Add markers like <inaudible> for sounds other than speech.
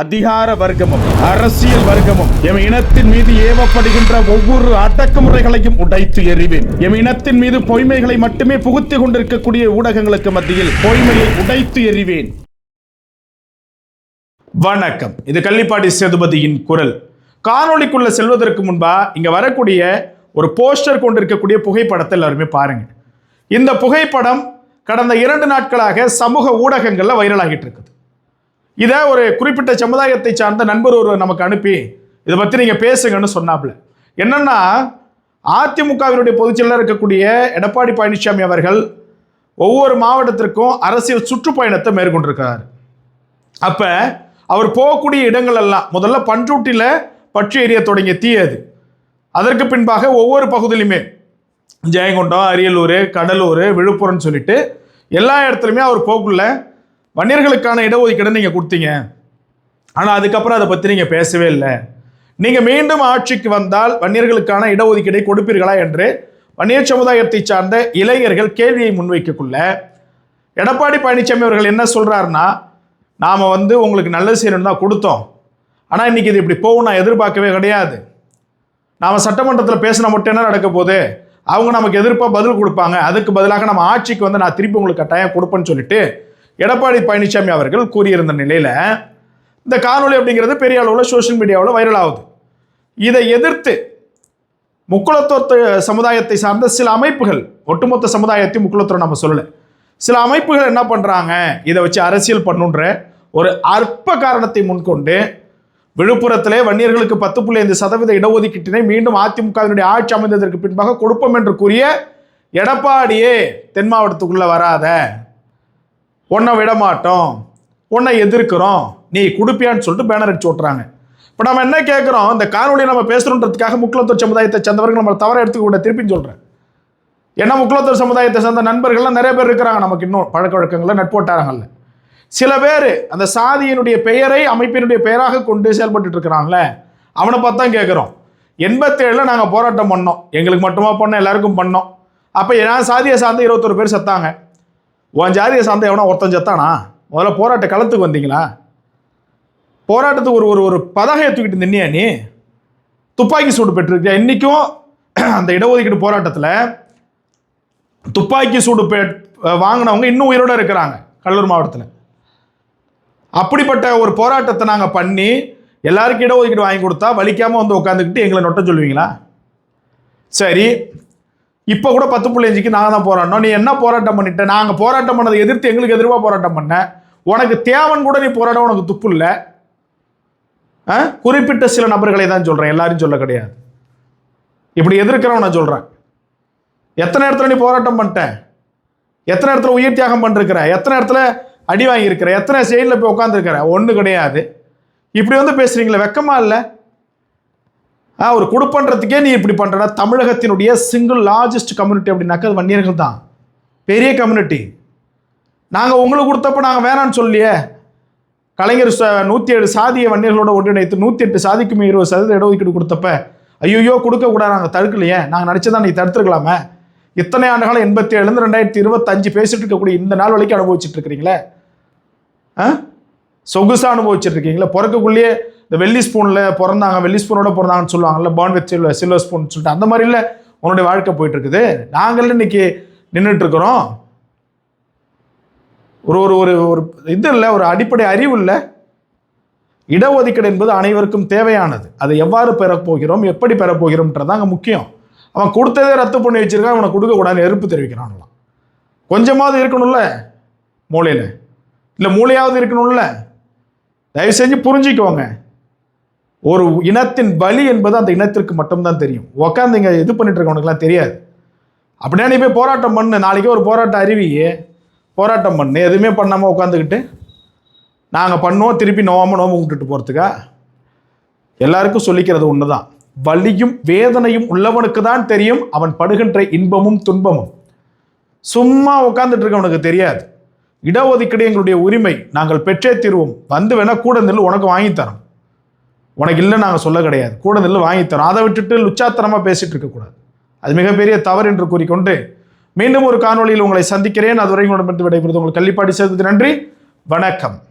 அதிகார வர்க்கமும் அரசியல் வர்க்கமும் எம் இனத்தின் மீது ஏவப்படுகின்ற ஒவ்வொரு அடக்குமுறைகளையும் உடைத்து எறிவேன். எம் இனத்தின் மீது பொய்மைகளை மட்டுமே புகுத்திக் கொண்டிருக்கக்கூடிய ஊடகங்களுக்கு மத்தியில் பொய்மையை உடைத்து எறிவேன். வணக்கம். இது கள்ளிப்பாடி சேதுபதியின் குரல். காணொலிக்குள்ள செல்வதற்கு முன்பா இங்க வரக்கூடிய ஒரு போஸ்டர் கொண்டிருக்கக்கூடிய புகைப்படத்தை எல்லாருமே பாருங்க. இந்த புகைப்படம் கடந்த இரண்டு நாட்களாக சமூக ஊடகங்கள்ல வைரலாகிட்டு இருக்குது. இதை ஒரு குறிப்பிட்ட சமுதாயத்தை சார்ந்த நண்பர் ஒரு நமக்கு அனுப்பி இதை பற்றி நீங்கள் பேசுங்கன்னு சொன்னாப்புல. என்னன்னா அதிமுகவினுடைய பொதுச்செயலாளர் இருக்கக்கூடிய எடப்பாடி பழனிசாமி அவர்கள் ஒவ்வொரு மாவட்டத்திற்கும் அரசியல் சுற்றுப்பயணத்தை மேற்கொண்டிருக்கிறார். அப்போ அவர் போகக்கூடிய இடங்கள் எல்லாம் முதல்ல பண்ருட்டியில் பற்றி எரிய தொடங்கிய தீயது. அதற்கு பின்பாக ஒவ்வொரு பகுதியிலுமே ஜெயங்கொண்டம் அரியலூர் கடலூர் விழுப்புரம்னு சொல்லிட்டு எல்லா இடத்துலையுமே அவர் போக்குள்ள வன்னியர்களுக்கான இடஒதுக்கீடு நீங்கள் கொடுத்தீங்க. ஆனால் அதுக்கப்புறம் அதை பற்றி நீங்கள் பேசவே இல்லை. நீங்கள் மீண்டும் ஆட்சிக்கு வந்தால் வன்னியர்களுக்கான இடஒதுக்கீடை கொடுப்பீர்களா என்று வன்னியர் சமுதாயத்தை சார்ந்த இளைஞர்கள் கேள்வியை முன்வைக்கக்குள்ள எடப்பாடி பழனிசாமி அவர்கள் என்ன சொல்கிறாருன்னா நாம் வந்து உங்களுக்கு நல்லது செய்யணும் தான் கொடுத்தோம். ஆனால் இன்றைக்கி இது இப்படி போகும் நான் எதிர்பார்க்கவே கிடையாது. நாம் சட்டமன்றத்தில் பேசினா மட்டும் என்ன நடக்க போகுது? அவங்க நமக்கு எதிர்ப்பாக பதில் கொடுப்பாங்க. அதுக்கு பதிலாக நம்ம ஆட்சிக்கு வந்து நான் திருப்பி உங்களுக்கு கட்டாயம் கொடுப்பேன்னு சொல்லிட்டு எடப்பாடி பழனிசாமி அவர்கள் கூறியிருந்த நிலையில் இந்த காணொலி அப்படிங்கிறது பெரிய அளவில் சோஷியல் மீடியாவில் வைரல் ஆகுது. இதை எதிர்த்து முக்குளத்தோர் சமுதாயத்தை சார்ந்த சில அமைப்புகள் ஒட்டுமொத்த சமுதாயத்தை முக்குளத்தோர் நம்ம சொல்லலை. சில அமைப்புகள் என்ன பண்ணுறாங்க இதை வச்சு அரசியல் பண்ணுன்ற ஒரு அற்ப காரணத்தை முன்கொண்டு விழுப்புரத்திலே வன்னியர்களுக்கு பத்து புள்ளி ஐந்து சதவீத இடஒதுக்கீட்டினை மீண்டும் அதிமுகவினுடைய ஆட்சி அமைந்ததற்கு பின்பாக கொடுப்போம் என்று கூறிய எடப்பாடியே தென் மாவட்டத்துக்குள்ளே வராத உன்னை விட மாட்டோம். உன்னை எதிர்க்கிறோம். நீ கொடுப்பியான்னு சொல்லிட்டு பேனர் அடிச்சு ஓட்டுறாங்க. இப்போ நம்ம என்ன கேட்குறோம் இந்த காணொலியை நம்ம பேசுகிறோன்றதுக்காக முக்கியத்துவ சமுதாயத்தை சேர்ந்தவர்கள் நம்ம தவற எடுத்துக்க கூட திருப்பின்னு சொல்கிறேன் ஏன்னா முக்கியத்துவ சமுதாயத்தை சேர்ந்த நண்பர்கள்லாம் நிறைய பேர் இருக்கிறாங்க. நமக்கு இன்னும் பழக்க வழக்கங்களில் நட்போட்டாரங்களில் சில பேர் அந்த சாதியினுடைய பெயரை அமைப்பினுடைய பெயராக கொண்டு செயல்பட்டு இருக்கிறாங்கள அவனை பார்த்தா கேட்குறோம் எண்பத்தேழில் நாங்கள் போராட்டம் பண்ணோம். எங்களுக்கு மட்டுமா பண்ணோம் எல்லாருக்கும் பண்ணோம். அப்போ ஏன்னா சாதியை சார்ந்த இருபத்தொரு பேர் செத்தாங்க. உன் ஜாதியை சார்ந்த எவனா ஒருத்தன் செத்தானா? முதல்ல போராட்ட களத்துக்கு வந்தீங்களா? போராட்டத்துக்கு ஒரு ஒரு ஒரு பதகையை தூக்கிட்டு நின்னியா நீ? துப்பாக்கி சூடு பெற்றிருக்கியா? இன்றைக்கும் <clears throat> அந்த இடஒதுக்கீடு போராட்டத்தில் துப்பாக்கி சூடு பெ வாங்கினவங்க இன்னும் உயிரோடு இருக்கிறாங்க கடலூர் மாவட்டத்தில். அப்படிப்பட்ட ஒரு போராட்டத்தை நாங்கள் பண்ணி எல்லாருக்கும் இடஒதுக்கீடு வாங்கி கொடுத்தா வலிக்காமல் வந்து உட்காந்துக்கிட்டு எங்களை நொட்ட சொல்லுவீங்களா? சரி இப்போ கூட பத்து புள்ளி அஞ்சுக்கு நாங்கள் தான் போராடினோம். நீ என்ன போராட்டம் பண்ணிட்ட? நாங்கள் போராட்டம் பண்ணதை எதிர்த்து எங்களுக்கு எதிர்வாக போராட்டம் பண்ண. உனக்கு தேவன் கூட நீ போராட உனக்கு துப்பு இல்லை. ஆ? குறிப்பிட்ட சில நபர்களை தான் சொல்கிறேன் எல்லாரும் சொல்ல கிடையாது. இப்படி எதிர்க்கிறவன் நான் சொல்கிறேன் எத்தனை இடத்துல நீ போராட்டம் பண்ணிட்ட? எத்தனை இடத்துல உயிர் தியாகம் பண்ணிருக்கிற? எத்தனை இடத்துல அடி வாங்கியிருக்கிற? எத்தனை செயலில் போய் உட்காந்துருக்கிற ஒன்று கிடையாது. இப்படி வந்து பேசுகிறீங்களே வெக்கமாக இல்லை? ஒரு கொடுப்பன்றதுக்கே நீ இப்படி பண்ணுறனா தமிழகத்தினுடைய சிங்கிள் லார்ஜஸ்ட் கம்யூனிட்டி அப்படின்னாக்கா அது வன்னியர்கள் தான். பெரிய கம்யூனிட்டி நாங்கள் உங்களுக்கு கொடுத்தப்ப நாங்கள் வேணான்னு சொல்லியே கலைஞர் ச- நூற்றி ஏழு சாதிய வன்னியர்களோட ஒன்றிணைத்து நூற்றி எட்டு சாதிக்கும் இருபது சதவீத இடஒதுக்கீடு கொடுத்தப்ப ஐயோ கொடுக்கக்கூடாது நாங்கள் தடுக்கலையே. நாங்கள் நினச்சதான் நீ தடுத்துருக்கலாமே. இத்தனை ஆண்டுகாலம் எண்பத்தி ஏழுலேருந்து ரெண்டாயிரத்தி இருபத்தஞ்சு பேசிட்டு இருக்கக்கூடிய இந்த நாள் வரைக்கும் அனுபவிச்சுட்டு இருக்கிறீங்களே? ஆ? அனுபவிச்சுட்டு இருக்கீங்களே? பிறக்கக்குள்ளேயே இந்த வெள்ளி ஸ்பூனில் பிறந்தாங்க வெள்ளி ஸ்பூனோட பிறந்தாங்கன்னு சொல்லுவாங்கல்ல born with silver silver spoon சொல்லிட்டு அந்த மாதிரி இல்லை உன்னுடைய வாழ்க்கை போயிட்டு இருக்குது நாங்கள் இன்னைக்கு நின்றுட்டு இருக்கிறோம் ஒரு ஒரு ஒரு ஒரு இது இல்லை ஒரு அடிப்படை அறிவு இல்லை. இடஒதுக்கீடு என்பது அனைவருக்கும் தேவையானது. அதை எவ்வாறு பெறப்போகிறோம் எப்படி பெறப்போகிறோம்ன்றது அங்கே முக்கியம். அவன் கொடுத்ததே ரத்து பண்ணி வச்சிருக்கான் அவனை கொடுக்கக்கூடாதுன்னு எதிர்ப்பு தெரிவிக்கிறான்லாம் கொஞ்சமாவது இருக்கணும்ல மூளையில். இல்லை மூளையாவது இருக்கணும்ல. தயவு செஞ்சு புரிஞ்சுக்கோங்க. ஒரு இனத்தின் வலி என்பது அந்த இனத்திற்கு மட்டும்தான் தெரியும். உக்காந்து இங்கே இது பண்ணிட்டு இருக்கவனுக்குலாம் தெரியாது. அப்படின்னா நீ போய் போராட்டம் பண்ணு. நாளைக்கு ஒரு போராட்டம் அறிவியே. போராட்டம் பண்ணு. எதுவுமே பண்ணாமல் உட்காந்துக்கிட்டு நாங்கள் பண்ணுவோம். திருப்பி நோவாமல் நோம்பு விட்டுட்டு போகிறதுக்கா எல்லாருக்கும் சொல்லிக்கிறது ஒன்று தான் வலியும் வேதனையும் உள்ளவனுக்கு தான் தெரியும். அவன் படுகின்ற இன்பமும் துன்பமும். சும்மா உட்காந்துட்டு இருக்கவனுக்கு தெரியாது. இடஒதுக்கீடு எங்களுடைய உரிமை. நாங்கள் பெற்றே தீர்வோம். வந்து வேணா கூட நெல் உனக்கு வாங்கித் தரோம். உனக்கு இல்லை நாங்கள் சொல்ல கிடையாது. கூட நெல் வாங்கித் தரோம் அதை விட்டுட்டு லுச்சாத்தனமாக பேசிட்டு இருக்கக்கூடாது அது மிகப்பெரிய தவறு என்று கூறிக்கொண்டு மீண்டும் ஒரு காணொளியில் உங்களை சந்திக்கிறேன். அதுவரை உங்களிடமிருந்து விடைபெறுவது உங்கள் கள்ளிப்பாடி சேர்ந்தது நன்றி. வணக்கம்.